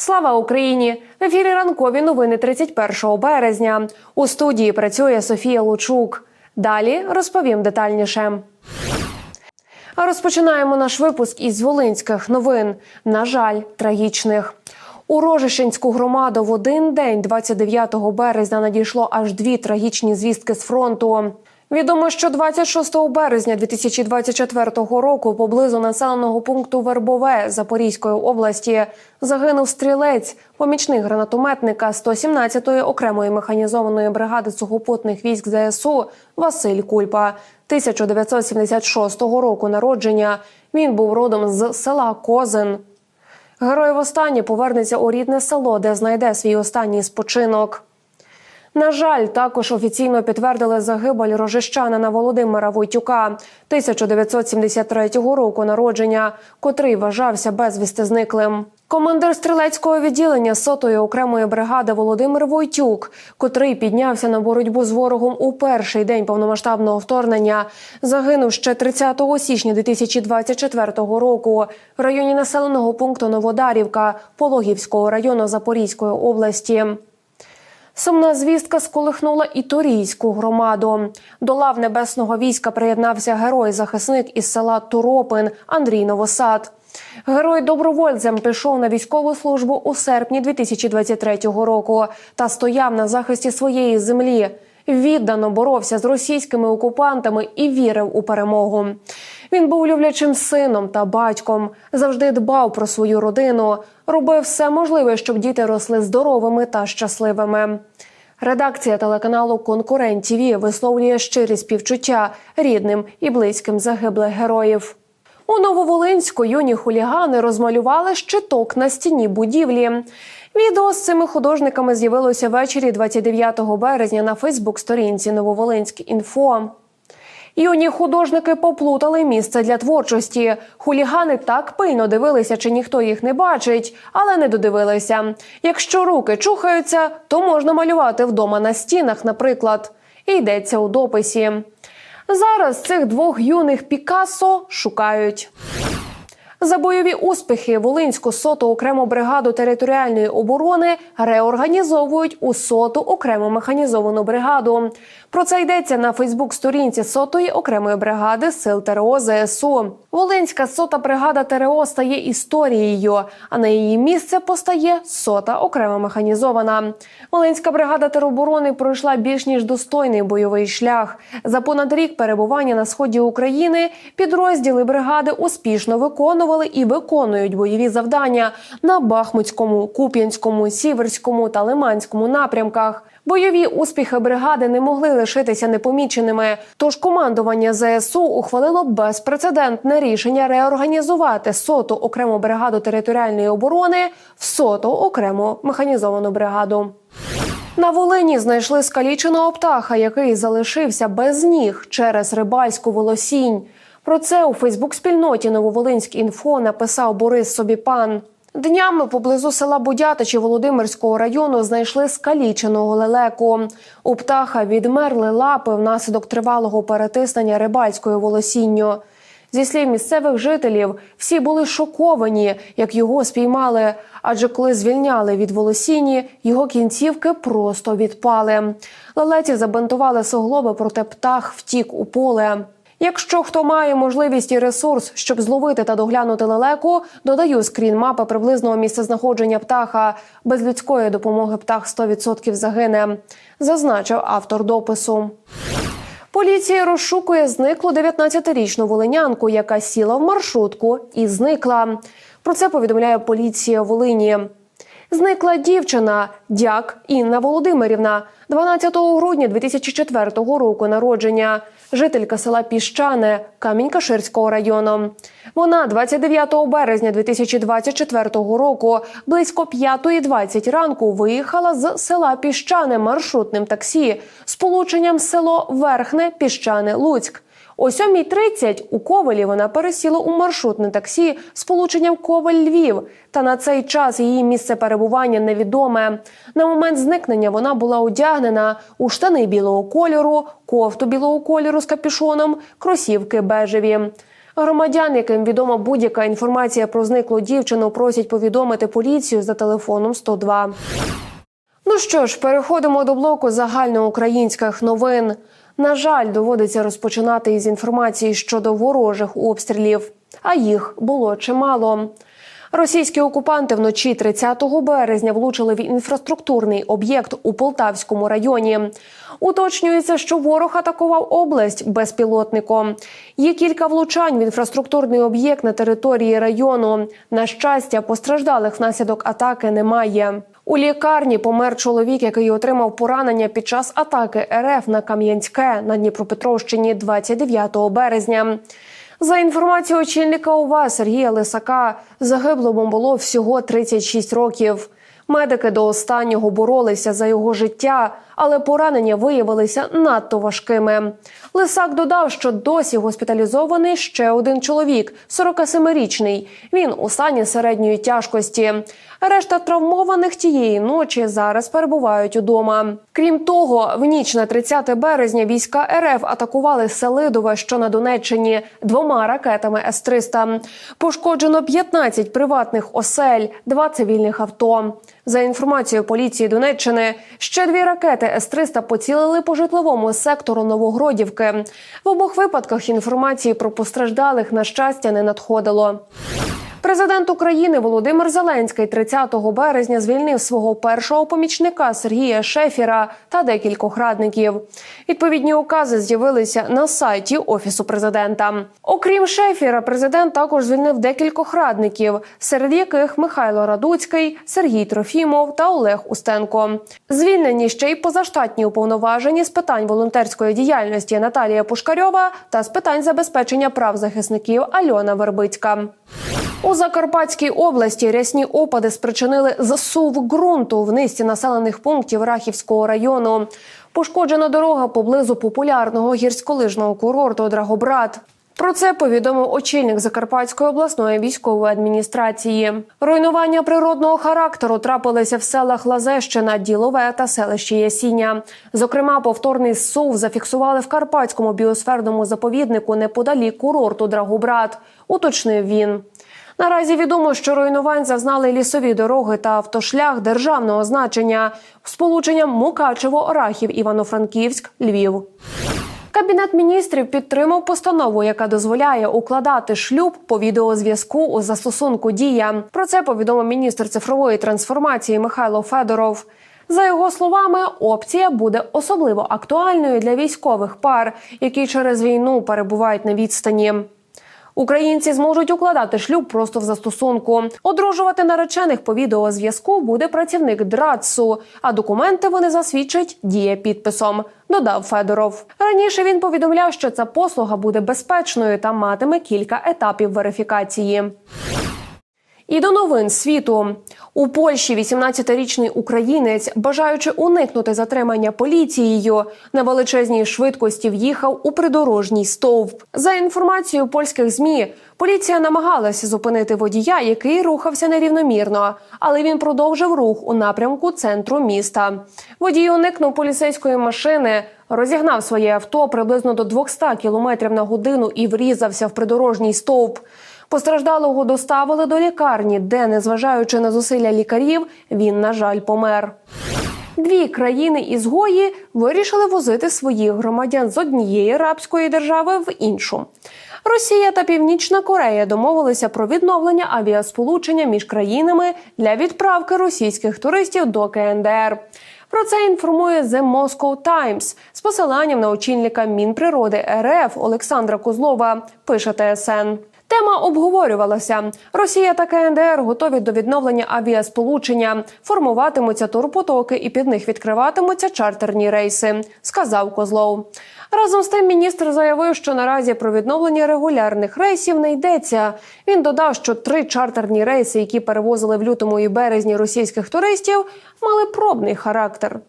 Слава Україні! В ефірі ранкові новини 31 березня. У студії працює Софія Лучук. Далі розповім детальніше. А Розпочинаємо наш випуск із волинських новин. На жаль, трагічних. У Рожищенську громаду в один день, 29 березня, надійшло аж дві трагічні звістки з фронту. Відомо, що 26 березня 2024 року поблизу населеного пункту Вербове Запорізької області загинув стрілець, помічник гранатометника 117-ї окремої механізованої бригади сухопутних військ ЗСУ Василь Кульпа. 1976 року народження. Він був родом з села Козин. Герой востаннє повернеться у рідне село, де знайде свій останній спочинок. На жаль, також офіційно підтвердили загибель рожищанина Володимира Войтюка 1973 року народження, котрий вважався безвісти зниклим. Командир стрілецького відділення сотої окремої бригади Володимир Войтюк, котрий піднявся на боротьбу з ворогом у перший день повномасштабного вторгнення, загинув ще 30 січня 2024 року в районі населеного пункту Новодарівка Пологівського району Запорізької області. Сумна звістка сколихнула і Торійську громаду. До лав небесного війська приєднався герой-захисник із села Туропин Андрій Новосад. Герой добровольцем пішов на військову службу у серпні 2023 року та стояв на захисті своєї землі. Віддано боровся з російськими окупантами і вірив у перемогу. Він був люблячим сином та батьком, завжди дбав про свою родину, робив все можливе, щоб діти росли здоровими та щасливими. Редакція телеканалу Конкурент ТІВІ висловлює щирі співчуття рідним і близьким загиблих героїв. У Нововолинську юні хулігани розмалювали щиток на стіні будівлі. Відео з цими художниками з'явилося ввечері 29 березня на Фейсбук-сторінці Нововолинськ інфо. Юні художники поплутали місце для творчості. Хулігани так пильно дивилися, чи ніхто їх не бачить, але не додивилися. Якщо руки чухаються, то можна малювати вдома на стінах, наприклад. І йдеться у дописі. Зараз цих двох юних Пікассо шукають. За бойові успіхи Волинську соту окрему бригаду територіальної оборони реорганізовують у соту окрему механізовану бригаду. Про це йдеться на Фейсбук-сторінці сотої окремої бригади сил ТРО ЗСУ. Волинська сота бригада ТРО стає історією, а на її місце постає сота окрема механізована. Волинська бригада тероборони пройшла більш ніж достойний бойовий шлях. За понад рік перебування на сході України підрозділи бригади успішно виконували і виконують бойові завдання на Бахмутському, Куп'янському, Сіверському та Лиманському напрямках. Бойові успіхи бригади не могли лишитися непоміченими. Тож командування ЗСУ ухвалило безпрецедентне рішення реорганізувати соту окрему бригаду територіальної оборони в соту окрему механізовану бригаду. На Волині знайшли скаліченого птаха, який залишився без ніг через рибальську волосінь. Про це у Фейсбук-спільноті Нововолинськ інфо написав Борис Собіпан. Днями поблизу села Будятичі Володимирського району знайшли скаліченого лелеку. У птаха відмерли лапи внаслідок тривалого перетиснення рибальською волосінню. Зі слів місцевих жителів, всі були шоковані, як його спіймали. Адже коли звільняли від волосіні, його кінцівки просто відпали. Лелеці забинтували суглоби, проте птах втік у поле. Якщо хто має можливість і ресурс, щоб зловити та доглянути лелеку, додаю скрін мапи приблизного місцезнаходження птаха. Без людської допомоги птах 100% загине, зазначив автор допису. Поліція розшукує зниклу 19-річну волинянку, яка сіла в маршрутку і зникла. Про це повідомляє поліція Волині. Зникла дівчина Дяк Інна Володимирівна, 12 грудня 2004 року народження, жителька села Піщане Камінь-Каширського району. Вона 29 березня 2024 року близько 5.20 ранку виїхала з села Піщане маршрутним таксі з полученням село Верхне Піщане Луцьк. О 7.30 у Ковелі вона пересіла у маршрутне таксі з полученням Ковель Львів. Та на цей час її місце перебування невідоме. На момент зникнення вона була одягнена у штани білого кольору, кофту білого кольору з капюшоном, кросівки бежеві. Громадян, яким відома будь-яка інформація про зниклу дівчину, просять повідомити поліцію за телефоном 102. Ну що ж, переходимо до блоку загальноукраїнських новин. На жаль, доводиться розпочинати із інформації щодо ворожих обстрілів, а їх було чимало. Російські окупанти вночі 30 березня влучили в інфраструктурний об'єкт у Полтавському районі. Уточнюється, що ворог атакував область безпілотником. Є кілька влучань в інфраструктурний об'єкт на території району. На щастя, постраждалих внаслідок атаки немає. У лікарні помер чоловік, який отримав поранення під час атаки РФ на Кам'янське на Дніпропетровщині 29 березня. За інформацією очільника ОВА Сергія Лисака, загиблому було всього 36 років. Медики до останнього боролися за його життя, але поранення виявилися надто важкими. Лисак додав, що досі госпіталізований ще один чоловік, 47-річний. Він у стані середньої тяжкості. Решта травмованих тієї ночі зараз перебувають удома. Крім того, в ніч на 30 березня війська РФ атакували Селидове, що на Донеччині, двома ракетами С-300. Пошкоджено 15 приватних осель, два цивільних авто. За інформацією поліції Донеччини, ще дві ракети С-300 поцілили по житловому сектору Новогродівки. В обох випадках інформації про постраждалих на щастя не надходило. Президент України Володимир Зеленський 30 березня звільнив свого першого помічника Сергія Шефіра та декількох радників. Відповідні укази з'явилися на сайті офісу президента. Окрім Шефіра, президент також звільнив декількох радників, серед яких Михайло Радуцький, Сергій Трофімов та Олег Устенко. Звільнені ще й позаштатні уповноважені з питань волонтерської діяльності Наталія Пушкарьова та з питань забезпечення прав захисників Альона Вербицька. У Закарпатській області рясні опади спричинили засув ґрунту в низці населених пунктів Рахівського району. Пошкоджена дорога поблизу популярного гірськолижного курорту Драгобрат. Про це повідомив очільник Закарпатської обласної військової адміністрації. Руйнування природного характеру трапилися в селах Лазещина, Ділове та селище Ясіння. Зокрема, повторний сув зафіксували в Карпатському біосферному заповіднику неподалік курорту Драгобрат. Уточнив він. Наразі відомо, що руйнувань зазнали лісові дороги та автошлях державного значення з сполученням Мукачево, Орахів, Івано-Франківськ, Львів. Кабінет міністрів підтримав постанову, яка дозволяє укладати шлюб по відеозв'язку у застосунку Дія. Про це повідомив міністр цифрової трансформації Михайло Федоров. За його словами, опція буде особливо актуальною для військових пар, які через війну перебувають на відстані. Українці зможуть укладати шлюб просто в застосунку. Одружувати наречених по відеозв'язку буде працівник ДРАЦУ, а документи вони засвідчать діє підписом. Додав Федоров. Раніше він повідомляв, що ця послуга буде безпечною та матиме кілька етапів верифікації. І до новин світу у Польщі 18-річний українець, бажаючи уникнути затримання поліцією, на величезній швидкості в'їхав у придорожній стовп. За інформацією польських змі, поліція намагалася зупинити водія, який рухався нерівномірно, але він продовжив рух у напрямку центру міста. Водій уникнув поліцейської машини. Розігнав своє авто приблизно до 200 км на годину і врізався в придорожній стовп. Постраждалого доставили до лікарні, де, незважаючи на зусилля лікарів, він, на жаль, помер. Дві країни ізгої вирішили возити своїх громадян з однієї арабської держави в іншу. Росія та Північна Корея домовилися про відновлення авіасполучення між країнами для відправки російських туристів до КНДР. Про це інформує The Moscow Times з посиланням на очільника Мінприроди РФ Олександра Козлова. Пише ТСН. Тема обговорювалася. Росія та КНДР готові до відновлення авіасполучення, формуватимуться турпотоки і під них відкриватимуться чартерні рейси, сказав Козлов. Разом з тим міністр заявив, що наразі про відновлення регулярних рейсів не йдеться. Він додав, що три чартерні рейси, які перевозили в лютому і березні російських туристів, мали пробний характер.